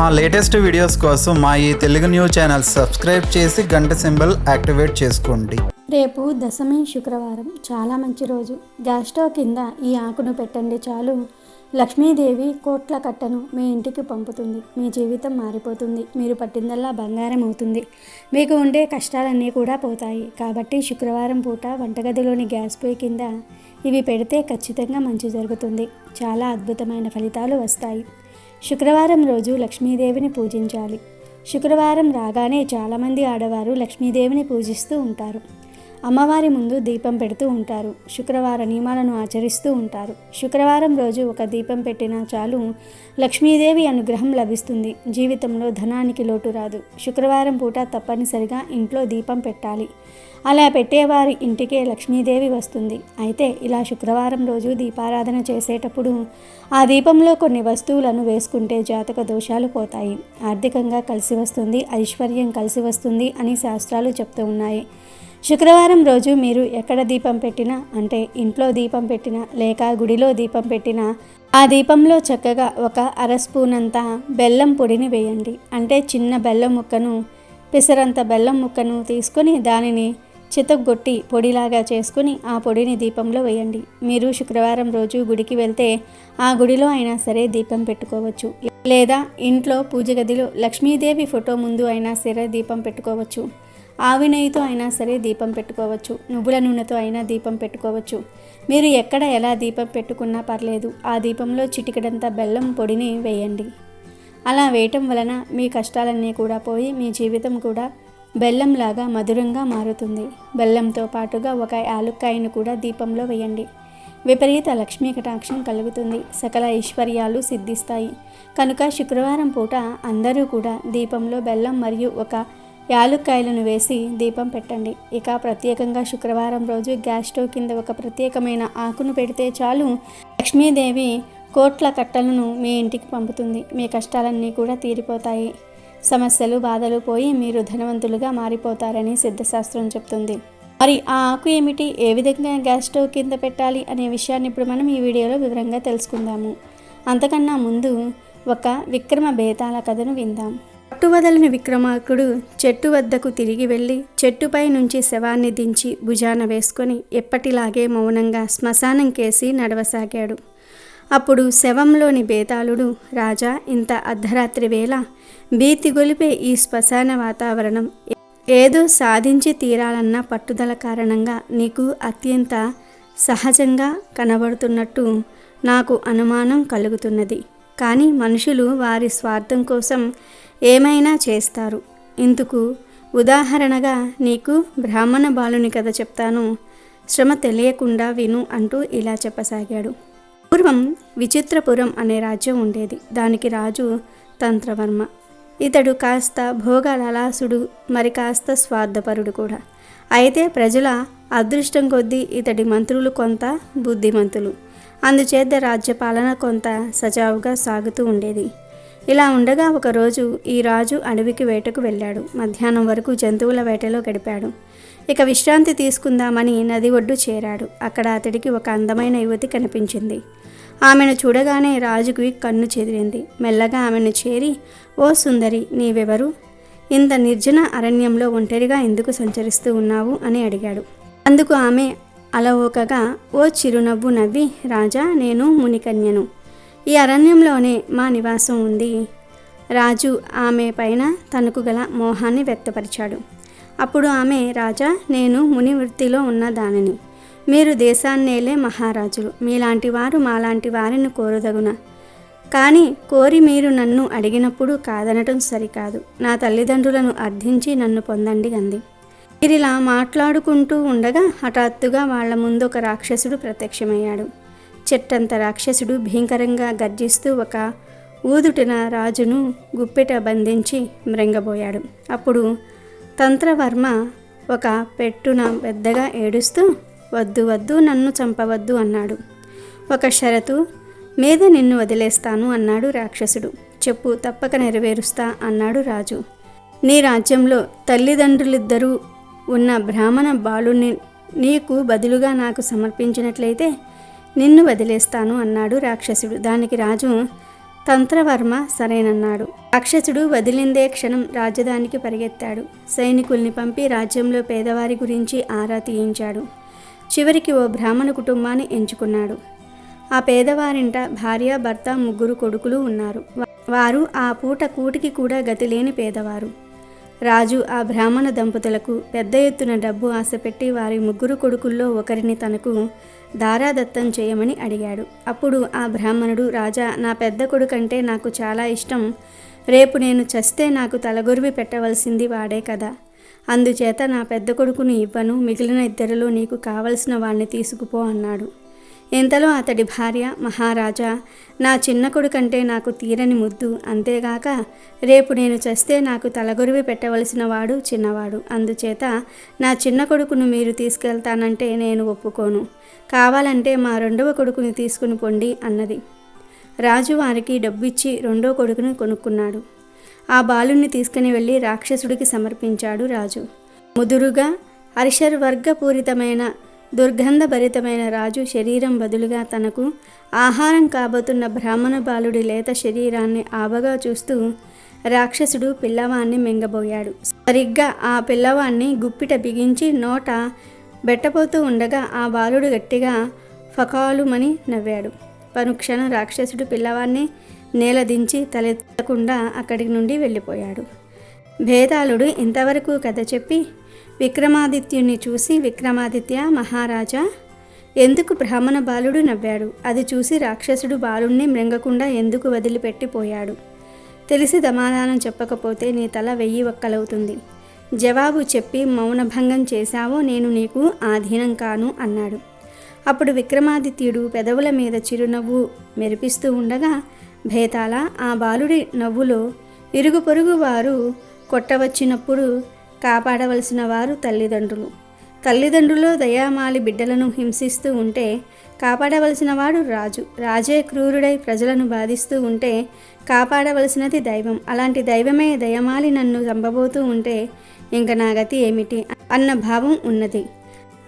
మా latest videos కోసం మా ఈ తెలుగు న్యూస్ ఛానల్ సబ్స్క్రైబ్ చేసి గంట సింబల్ యాక్టివేట్ చేసుకోండి. రేపు దశమి శుక్రవారం. చాలా మంచి రోజు. గ్యాస్ స్టవ్ కింద ఈ ఆకును పెట్టండి చాలు. లక్ష్మీదేవి కోట్ల కట్టను మీ ఇంటికి పంపుతుంది. మీ జీవితం మారిపోతుంది. మీరు పట్టిందల్లా బంగారం అవుతుంది. మీకు ఉండే కష్టాలన్నీ కూడా పోతాయి. కాబట్టి శుక్రవారం పూట వంటగదిలోని గ్యాస్ పొయ్యి కింద ఇవి పెడితే ఖచ్చితంగా మంచి జరుగుతుంది. చాలా అద్భుతమైన ఫలితాలు వస్తాయి. శుక్రవారం రోజు లక్ష్మీదేవిని పూజించాలి. శుక్రవారం రాగానే చాలామంది ఆడవారు లక్ష్మీదేవిని పూజిస్తూ ఉంటారు. అమ్మవారి ముందు దీపం పెడుతూ ఉంటారు. శుక్రవార నియమాలను ఆచరిస్తూ ఉంటారు. శుక్రవారం రోజు ఒక దీపం పెట్టినా చాలు లక్ష్మీదేవి అనుగ్రహం లభిస్తుంది. జీవితంలో ధనానికి లోటు రాదు. శుక్రవారం పూట తప్పనిసరిగా ఇంట్లో దీపం పెట్టాలి. అలా పెట్టేవారి ఇంటికే లక్ష్మీదేవి వస్తుంది. అయితే ఇలా శుక్రవారం రోజు దీపారాధన చేసేటప్పుడు ఆ దీపంలో కొన్ని వస్తువులను వేసుకుంటే జాతక దోషాలు పోతాయి. ఆర్థికంగా కలిసి వస్తుంది ఐశ్వర్యం కలిసి వస్తుంది అని శాస్త్రాలు చెప్తూ ఉన్నాయి. శుక్రవారం రోజు మీరు ఎక్కడ దీపం పెట్టినా అంటే ఇంట్లో దీపం పెట్టినా లేక గుడిలో దీపం పెట్టినా ఆ దీపంలో చక్కగా ఒక అర స్పూన్ బెల్లం పొడిని వేయండి. అంటే చిన్న బెల్లం ముక్కను పిసరంత బెల్లం ముక్కను తీసుకొని దానిని చితగొట్టి పొడిలాగా చేసుకుని ఆ పొడిని దీపంలో వేయండి. మీరు శుక్రవారం రోజు గుడికి వెళ్తే ఆ గుడిలో అయినా సరే దీపం పెట్టుకోవచ్చు. లేదా ఇంట్లో పూజ గదిలో లక్ష్మీదేవి ఫోటో ముందు అయినా సరే దీపం పెట్టుకోవచ్చు. ఆవి నెయ్యితో అయినా సరే దీపం పెట్టుకోవచ్చు. నువ్వుల నూనెతో అయినా దీపం పెట్టుకోవచ్చు. మీరు ఎక్కడ ఎలా దీపం పెట్టుకున్నా పర్లేదు. ఆ దీపంలో చిటికడంత బెల్లం పొడిని వేయండి. అలా వేయటం వలన మీ కష్టాలన్నీ కూడా పోయి మీ జీవితం కూడా బెల్లంలాగా మధురంగా మారుతుంది. బెల్లంతో పాటుగా ఒక యాలుక్కాయను కూడా దీపంలో వేయండి. విపరీత లక్ష్మీ కటాక్షం కలుగుతుంది. సకల ఐశ్వర్యాలు సిద్ధిస్తాయి. కనుక శుక్రవారం పూట అందరూ కూడా దీపంలో బెల్లం మరియు ఒక యాలుక్కాయలను వేసి దీపం పెట్టండి. ఇక ప్రత్యేకంగా శుక్రవారం రోజు గ్యాస్ స్టవ్ కింద ఒక ప్రత్యేకమైన ఆకును పెడితే చాలు. లక్ష్మీదేవి కోట్ల కట్టలను మీ ఇంటికి పంపుతుంది. మీ కష్టాలన్నీ కూడా తీరిపోతాయి. సమస్యలు బాధలు పోయి మీరు ధనవంతులుగా మారిపోతారని సిద్ధశాస్త్రం చెప్తుంది. మరి ఆ ఆకు ఏమిటి? ఏ విధంగా గ్యాస్ స్టవ్ కింద పెట్టాలి అనే విషయాన్ని ఇప్పుడు మనం ఈ వీడియోలో వివరంగా తెలుసుకుందాము. అంతకన్నా ముందు ఒక విక్రమ బేతాల కథను విందాం. పట్టువదలని విక్రమార్కుడు చెట్టు వద్దకు తిరిగి వెళ్ళి చెట్టుపై నుంచి శవాన్ని దించి భుజాన వేసుకొని ఎప్పటిలాగే మౌనంగా శ్మశానం కేసి నడవసాగాడు. అప్పుడు శవంలోని బేతాళుడు రాజా ఇంత అర్ధరాత్రి వేళ భీతి గొలిపే ఈ శ్మశాన వాతావరణం ఏదో సాధించి తీరాలన్న పట్టుదల కారణంగా నీకు అత్యంత సహజంగా కనబడుతున్నట్టు నాకు అనుమానం కలుగుతున్నది. కానీ మనుషులు వారి స్వార్థం కోసం ఏమైనా చేస్తారు. ఇందుకు ఉదాహరణగా నీకు బ్రాహ్మణ బాలుని కథ చెప్తాను. శ్రమ తెలియకుండా విను అంటూ ఇలా చెప్పసాగాడు. పూర్వం విచిత్రపురం అనే రాజ్యం ఉండేది. దానికి రాజు తంత్రవర్మ. ఇతడు కాస్త భోగలలాసుడు మరి కాస్త స్వార్థపరుడు కూడా. అయితే ప్రజల అదృష్టం కొద్దీ ఇతడి మంత్రులు కొంత బుద్ధిమంతులు. అందుచేత రాజ్యపాలన కొంత సజావుగా సాగుతూ ఉండేది. ఇలా ఉండగా ఒకరోజు ఈ రాజు అడవికి వేటకు వెళ్ళాడు. మధ్యాహ్నం వరకు జంతువుల వేటలో గడిపాడు. ఇక విశ్రాంతి తీసుకుందామని నది ఒడ్డు చేరాడు. అక్కడ అతడికి ఒక అందమైన యువతి కనిపించింది. ఆమెను చూడగానే రాజుకి కన్ను చెదిరింది. మెల్లగా ఆమెను చేరి ఓ సుందరి నీవెవరు? ఇంత నిర్జన అరణ్యంలో ఒంటరిగా ఎందుకు సంచరిస్తూ ఉన్నావు? అని అడిగాడు. అందుకు ఆమె అలవోకగా ఓ చిరునవ్వు నవ్వి రాజా నేను మునికన్యను. ఈ అరణ్యంలోనే మా నివాసం ఉంది. రాజు ఆమె పైన తనకు గల మోహాన్ని వ్యక్తపరిచాడు. అప్పుడు ఆమె రాజా నేను ముని వృత్తిలో ఉన్న దానిని. మీరు దేశాన్నేలే మహారాజులు. మీలాంటి వారు మాలాంటి వారిని కోరదగున. కానీ కోరి మీరు నన్ను అడిగినప్పుడు కాదనటం సరికాదు. నా తల్లిదండ్రులను అర్థించి నన్ను పొందండి అంది. వీరిలా మాట్లాడుకుంటూ ఉండగా హఠాత్తుగా వాళ్ళ ముందు ఒక రాక్షసుడు ప్రత్యక్షమయ్యాడు. చెట్టంత రాక్షసుడు భీకరంగా గర్జిస్తూ ఒక ఊదుటిన రాజును గుప్పెట బంధించి మృంగబోయాడు. అప్పుడు తంత్రవర్మ ఒక పెట్టున పెద్దగా ఏడుస్తూ వద్దు వద్దు నన్ను చంపవద్దు అన్నాడు. ఒక షరతు మీద నిన్ను వదిలేస్తాను అన్నాడు రాక్షసుడు. చెప్పు తప్పక నెరవేరుస్తా అన్నాడు రాజు. నీ రాజ్యంలో తల్లిదండ్రులిద్దరూ ఉన్న బ్రాహ్మణ బాలుని నీకు బదులుగా నాకు సమర్పించినట్లయితే నిన్ను వదిలేస్తాను అన్నాడు రాక్షసుడు. దానికి రాజు తంత్రవర్మ సరేనన్నాడు. రాక్షసుడు వదిలిందే క్షణం రాజధానికి పరిగెత్తాడు. సైనికుల్ని పంపి రాజ్యంలో పేదవారి గురించి ఆరా తీయించాడు. చివరికి ఓ బ్రాహ్మణ కుటుంబాన్ని ఎంచుకున్నాడు. ఆ పేదవారింట భార్య భర్త ముగ్గురు కొడుకులు ఉన్నారు. వారు ఆ పూట కూటికి కూడా గతిలేని పేదవారు. రాజు ఆ బ్రాహ్మణ దంపతులకు పెద్ద ఎత్తున డబ్బు ఆశపెట్టి వారి ముగ్గురు కొడుకుల్లో ఒకరిని తనకు దారాదత్తం చేయమని అడిగాడు. అప్పుడు ఆ బ్రాహ్మణుడు రాజా నా పెద్ద కొడుకంటే నాకు చాలా ఇష్టం. రేపు నేను చస్తే నాకు తలగొరివి పెట్టవలసింది వాడే కదా. అందుచేత నా పెద్ద కొడుకును ఇవ్వను. మిగిలిన ఇద్దరిలో నీకు కావలసిన వాణ్ణి తీసుకుపో అన్నాడు. ఇంతలో అతడి భార్య? మహారాజా నా చిన్న కొడుకంటే నాకు తీరని ముద్దు. అంతేగాక రేపు నేను చస్తే నాకు తలగొరివి పెట్టవలసిన వాడు చిన్నవాడు. అందుచేత నా చిన్న కొడుకును మీరు తీసుకెళ్తానంటే నేను ఒప్పుకోను. కావాలంటే మా రెండవ కొడుకుని తీసుకుని పొండి అన్నది. రాజు వారికి డబ్బిచ్చి రెండో కొడుకును కొనుక్కున్నాడు. ఆ బాలుణ్ణి తీసుకుని వెళ్ళి రాక్షసుడికి సమర్పించాడు రాజు. ముదురుగా హర్షర్వర్గపూరితమైన దుర్గంధభరితమైన రాజు శరీరం బదులుగా తనకు ఆహారం కాబోతున్న బ్రాహ్మణ బాలుడి లేత శరీరాన్ని ఆబగా చూస్తూ రాక్షసుడు పిల్లవాన్ని మింగబోయాడు. సరిగ్గా ఆ పిల్లవాన్ని గుప్పిట బిగించి నోట బెట్టపోతూ ఉండగా ఆ బాలుడు గట్టిగా ఫకాలుమని నవ్వాడు. పనుక్షణం రాక్షసుడు పిల్లవాన్ని నేలదించి తలెత్తకుండా అక్కడి నుండి వెళ్ళిపోయాడు. భేదాళుడు ఇంతవరకు కథ చెప్పి విక్రమాదిత్యుని చూసి విక్రమాదిత్య మహారాజా ఎందుకు బ్రాహ్మణ బాలుడు నవ్వాడు? అది చూసి రాక్షసుడు బాలుణ్ణి మృంగకుండా ఎందుకు వదిలిపెట్టిపోయాడు? తెలిసి సమాధానం చెప్పకపోతే నీ తల వెయ్యి ఒక్కలవుతుంది. జవాబు చెప్పి మౌనభంగం చేశావో నేను నీకు ఆధీనం కాను అన్నాడు. అప్పుడు విక్రమాదిత్యుడు పెదవుల మీద చిరునవ్వు మెరిపిస్తూ ఉండగా భేతాల ఆ బాలుడి నవ్వులో ఇరుగు పొరుగు వారు కొట్టవచ్చినప్పుడు కాపాడవలసిన వారు తల్లిదండ్రులు. తల్లిదండ్రులు దయామాలి బిడ్డలను హింసిస్తూ ఉంటే కాపాడవలసిన వాడు రాజు. రాజే క్రూరుడై ప్రజలను బాధిస్తూ ఉంటే కాపాడవలసినది దైవం. అలాంటి దైవమే దయమాలి నన్ను చంపబోతూ ఉంటే ఇంక నా గతి ఏమిటి? అన్న భావం ఉన్నది.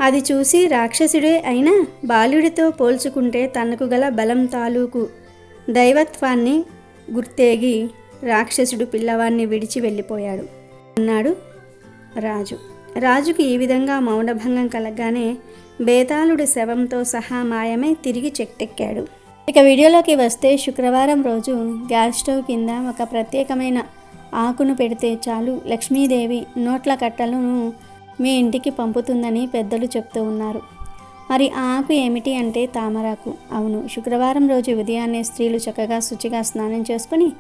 అది చూసి రాక్షసుడే అయినా బాలుడితో పోల్చుకుంటే తనకు గల బలం తాలూకు దైవత్వాన్ని గుర్తేగి రాక్షసుడు పిల్లవాన్ని విడిచి వెళ్ళిపోయాడు. అన్నాడు రాజు. రాజుకి ఈ విధంగా మౌనభంగం కలగగానే బేతాళుడి శవంతో సహా మాయమై తిరిగి చెట్టెక్కాడు. ఇక వీడియోలోకి వస్తే శుక్రవారం రోజు గ్యాస్ స్టవ్ కింద ఒక ప్రత్యేకమైన ఆకును పెడితే చాలు లక్ష్మీదేవి నోట్ల కట్టలను మీ ఇంటికి పంపుతుందని పెద్దలు చెప్తూ ఉన్నారు. మరి ఆ ఆకు ఏమిటి అంటే తామరాకు. అవును శుక్రవారం రోజు ఉదయాన్నే స్త్రీలు చక్కగా శుచిగా స్నానం చేసుకుని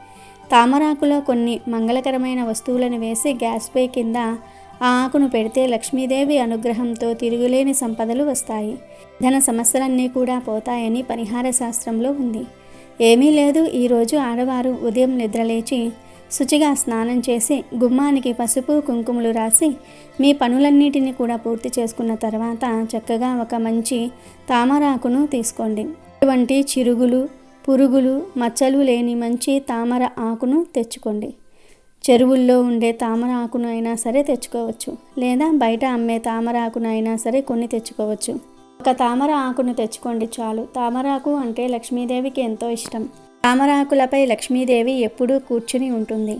తామరాకులో కొన్ని మంగళకరమైన వస్తువులను వేసి గ్యాస్ పై కింద ఆ ఆకును పెడితే లక్ష్మీదేవి అనుగ్రహంతో తిరుగులేని సంపదలు వస్తాయి. ధన సమస్యలన్నీ కూడా పోతాయని పరిహార శాస్త్రంలో ఉంది. ఏమీ లేదు ఈరోజు ఆడవారు ఉదయం నిద్రలేచి శుచిగా స్నానం చేసి గుమ్మానికి పసుపు కుంకుమలు రాసి మీ పనులన్నిటిని కూడా పూర్తి చేసుకున్న తర్వాత చక్కగా ఒక మంచి తామరాకును తీసుకోండి. ఇటువంటి చిరుగులు పురుగులు మచ్చలు లేని మంచి తామర ఆకును తెచ్చుకోండి. చెరువుల్లో ఉండే తామర ఆకును అయినా సరే తెచ్చుకోవచ్చు. లేదా బయట అమ్మే తామర ఆకును అయినా సరే కొన్ని తెచ్చుకోవచ్చు. ఒక తామర ఆకును తెచ్చుకోండి చాలు. తామరాకు అంటే లక్ష్మీదేవికి ఎంతో ఇష్టం. తామరాకులపై లక్ష్మీదేవి ఎప్పుడూ కూర్చుని ఉంటుంది.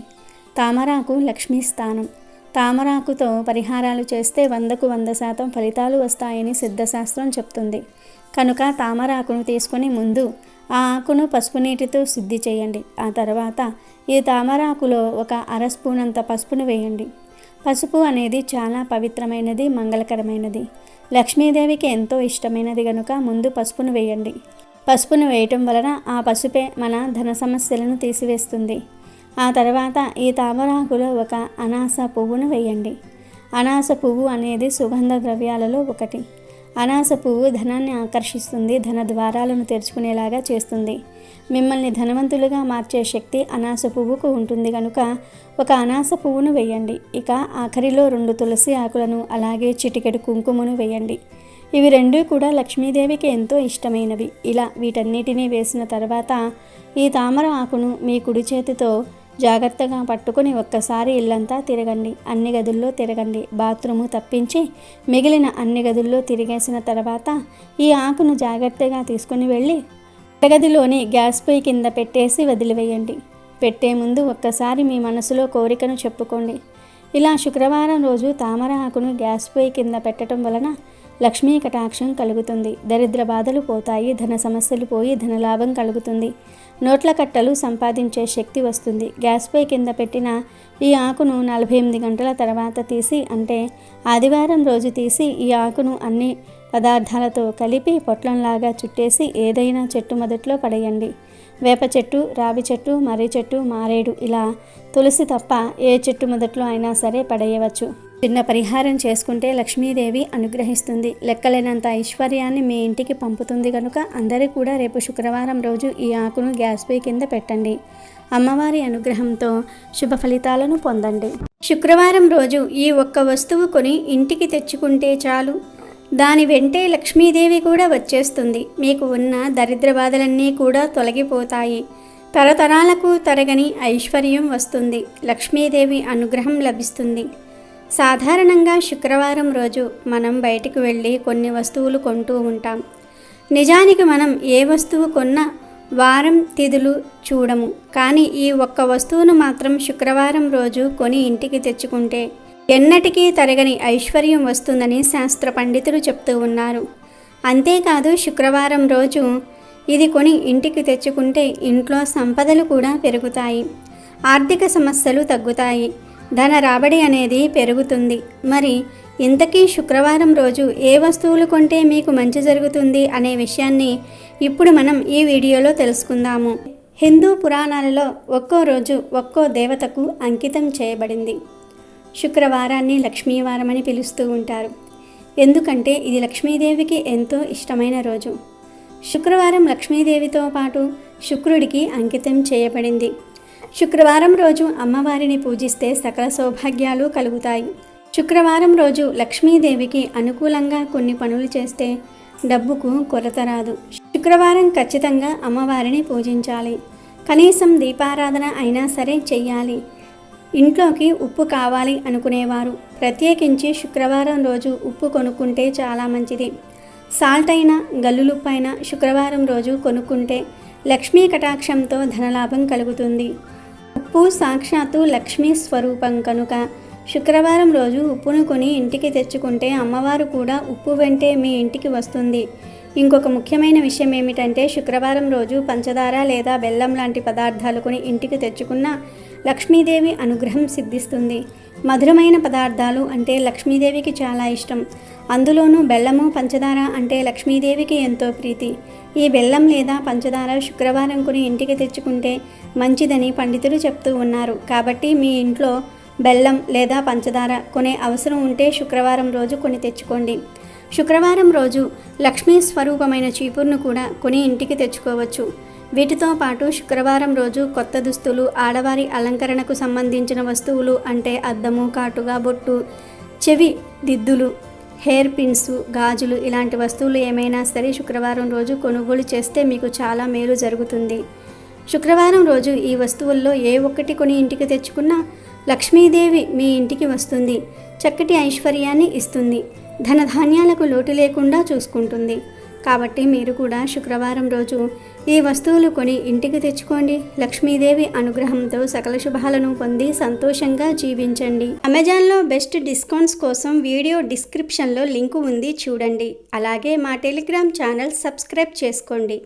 తామరాకు లక్ష్మీ స్థానం. తామరాకుతో పరిహారాలు చేస్తే వందకు వంద శాతం ఫలితాలు వస్తాయని సిద్ధశాస్త్రం చెప్తుంది. కనుక తామరాకును తీసుకుని ముందు ఆ ఆకును పసుపు నీటితో శుద్ధి చేయండి. ఆ తర్వాత ఈ తామరాకులో ఒక అర స్పూన్ అంత పసుపును వేయండి. పసుపు అనేది చాలా పవిత్రమైనది మంగళకరమైనది. లక్ష్మీదేవికి ఎంతో ఇష్టమైనది కనుక ముందు పసుపును వేయండి. పసుపును వేయటం వలన ఆ పసుపే మన ధన సమస్యలను తీసివేస్తుంది. ఆ తర్వాత ఈ తామరాకులో ఒక అనాస పువ్వును వేయండి. అనాస పువ్వు అనేది సుగంధ ద్రవ్యాలలో ఒకటి. అనాస పువ్వు ధనాన్ని ఆకర్షిస్తుంది ధన ద్వారాలను తెరుచుకునేలాగా చేస్తుంది. మిమ్మల్ని ధనవంతులుగా మార్చే శక్తి అనాస పువ్వుకు ఉంటుంది కనుక ఒక అనాస పువ్వును వేయండి. ఇక ఆఖరిలో రెండు తులసి ఆకులను అలాగే చిటికెడు కుంకుమను వేయండి. ఇవి రెండూ కూడా లక్ష్మీదేవికి ఎంతో ఇష్టమైనవి. ఇలా వీటన్నిటినీ వేసిన తర్వాత ఈ తామర ఆకును మీ కుడి చేతితో జాగ్రత్తగా పట్టుకొని ఒక్కసారి ఇల్లంతా తిరగండి. అన్ని గదుల్లో తిరగండి. బాత్రూము తప్పించి మిగిలిన అన్ని గదుల్లో తిరిగేసిన తర్వాత ఈ ఆకును జాగ్రత్తగా తీసుకుని వెళ్ళి గదిలోని గ్యాస్ పొయ్యి కింద పెట్టేసి వదిలివేయండి. పెట్టే ముందు ఒక్కసారి మీ మనసులో కోరికను చెప్పుకోండి. ఇలా శుక్రవారం రోజు తామర ఆకును గ్యాస్ పొయ్యి కింద పెట్టడం వలన లక్ష్మీ కటాక్షం కలుగుతుంది. దరిద్ర బాధలు పోతాయి ధన సమస్యలు పోయి ధనలాభం కలుగుతుంది. నోట్ల కట్టలు సంపాదించే శక్తి వస్తుంది. గ్యాస్ పొయ్యి కింద పెట్టిన ఈ ఆకును నలభై ఎనిమిది గంటల తర్వాత తీసి అంటే ఆదివారం రోజు తీసి ఈ ఆకును అన్ని పదార్థాలతో కలిపి పొట్లంలాగా చుట్టేసి ఏదైనా చెట్టు మొదట్లో పడేయండి. వేప చెట్టు రావి చెట్టు మర్రి చెట్టు మారేడు ఇలా తులసి తప్ప ఏ చెట్టు మొదట్లో అయినా సరే పడేయవచ్చు. చిన్న పరిహారం చేసుకుంటే లక్ష్మీదేవి అనుగ్రహిస్తుంది. లెక్కలేనంత ఐశ్వర్యాన్ని మీ ఇంటికి పంపుతుంది కనుక అందరూ కూడా రేపు శుక్రవారం రోజు ఈ ఆకును గ్యాస్ పై కింద పెట్టండి. అమ్మవారి అనుగ్రహంతో శుభ ఫలితాలను పొందండి. శుక్రవారం రోజు ఈ ఒక్క వస్తువు కొని ఇంటికి తెచ్చుకుంటే చాలు. దాని వెంటే లక్ష్మీదేవి కూడా వచ్చేస్తుంది. మీకు ఉన్న దరిద్ర బాధలన్నీ కూడా తొలగిపోతాయి. తరతరాలకు తరగని ఐశ్వర్యం వస్తుంది. లక్ష్మీదేవి అనుగ్రహం లభిస్తుంది. సాధారణంగా శుక్రవారం రోజు మనం బయటికి వెళ్ళి కొన్ని వస్తువులు కొంటూ ఉంటాం. నిజానికి మనం ఏ వస్తువు కొన్నా వారం తిథులు చూడము. కానీ ఈ ఒక్క వస్తువును మాత్రం శుక్రవారం రోజు కొని ఇంటికి తెచ్చుకుంటే ఎన్నటికీ తరగని ఐశ్వర్యం వస్తుందని శాస్త్ర పండితులు చెప్తూ ఉన్నారు. అంతేకాదు శుక్రవారం రోజు ఇది కొని ఇంటికి తెచ్చుకుంటే ఇంట్లో సంపదలు కూడా పెరుగుతాయి. ఆర్థిక సమస్యలు తగ్గుతాయి. ధన రాబడి అనేది పెరుగుతుంది. మరి ఇంతకీ శుక్రవారం రోజు ఏ వస్తువులు కొంటే మీకు మంచి జరుగుతుంది అనే విషయాన్ని ఇప్పుడు మనం ఈ వీడియోలో తెలుసుకుందాము. హిందూ పురాణాలలో ఒక్కో రోజు ఒక్కో దేవతకు అంకితం చేయబడింది. శుక్రవారాన్ని లక్ష్మీవారం అని పిలుస్తూ ఉంటారు. ఎందుకంటే ఇది లక్ష్మీదేవికి ఎంతో ఇష్టమైన రోజు. శుక్రవారం లక్ష్మీదేవితో పాటు శుక్రుడికి అంకితం చేయబడింది. శుక్రవారం రోజు అమ్మవారిని పూజిస్తే సకల సౌభాగ్యాలు కలుగుతాయి. శుక్రవారం రోజు లక్ష్మీదేవికి అనుకూలంగా కొన్ని పనులు చేస్తే డబ్బుకు కొరత రాదు. శుక్రవారం ఖచ్చితంగా అమ్మవారిని పూజించాలి. కనీసం దీపారాధన అయినా సరే చెయ్యాలి. ఇంట్లోకి ఉప్పు కావాలి అనుకునేవారు. ప్రత్యేకించి శుక్రవారం రోజు ఉప్పు కొనుక్కుంటే చాలా మంచిది. సాల్ట్ అయినా గల్లులుప్పైనా శుక్రవారం రోజు కొనుక్కుంటే లక్ష్మీ కటాక్షంతో ధనలాభం కలుగుతుంది. ఉప్పు సాక్షాత్తు లక్ష్మీ స్వరూపం కనుక. శుక్రవారం రోజు ఉప్పును కొని ఇంటికి తెచ్చుకుంటే అమ్మవారు కూడా ఉప్పు వెంటే మీ ఇంటికి వస్తుంది. ఇంకొక ముఖ్యమైన విషయం ఏమిటంటే శుక్రవారం రోజు పంచదార లేదా బెల్లం లాంటి పదార్థాలు కొని ఇంటికి తెచ్చుకున్న లక్ష్మీదేవి అనుగ్రహం సిద్ధిస్తుంది. మధురమైన పదార్థాలు అంటే లక్ష్మీదేవికి చాలా ఇష్టం. అందులోనూ బెల్లము పంచదార అంటే లక్ష్మీదేవికి ఎంతో ప్రీతి. ఈ బెల్లం లేదా పంచదార శుక్రవారం కొని ఇంటికి తెచ్చుకుంటే మంచిదని పండితులు చెప్తూ ఉన్నారు. కాబట్టి మీ ఇంట్లో బెల్లం లేదా పంచదార కొనే అవసరం ఉంటే శుక్రవారం రోజు కొని తెచ్చుకోండి. శుక్రవారం రోజు లక్ష్మీ స్వరూపమైన చీపురును కూడా కొని ఇంటికి తెచ్చుకోవచ్చు. వీటితో పాటు శుక్రవారం రోజు కొత్త దుస్తులు ఆడవారి అలంకరణకు సంబంధించిన వస్తువులు అంటే అద్దము కాటుగా బొట్టు చెవి దిద్దులు హెయిర్ పిన్స్ గాజులు ఇలాంటి వస్తువులు ఏమైనా సరే శుక్రవారం రోజు కొనుగోలు చేస్తే మీకు చాలా మేలు జరుగుతుంది. శుక్రవారం రోజు ఈ వస్తువుల్లో ఏ ఒక్కటి కొని ఇంటికి తెచ్చుకున్నా లక్ష్మీదేవి మీ ఇంటికి వస్తుంది. చక్కటి ఐశ్వర్యాన్ని ఇస్తుంది. ధనధాన్యాలకు లోటు లేకుండా చూసుకుంటుంది. కాబట్టి మీరు కూడా శుక్రవారం రోజు ఈ వస్తువులు కొని ఇంటికి తెచ్చుకోండి. లక్ష్మీదేవి అనుగ్రహంతో సకల శుభాలను పొంది సంతోషంగా జీవించండి. అమెజాన్లో బెస్ట్ డిస్కౌంట్స్ కోసం వీడియో డిస్క్రిప్షన్లో లింకు ఉంది చూడండి. అలాగే మా టెలిగ్రామ్ ఛానల్ సబ్స్క్రైబ్ చేసుకోండి.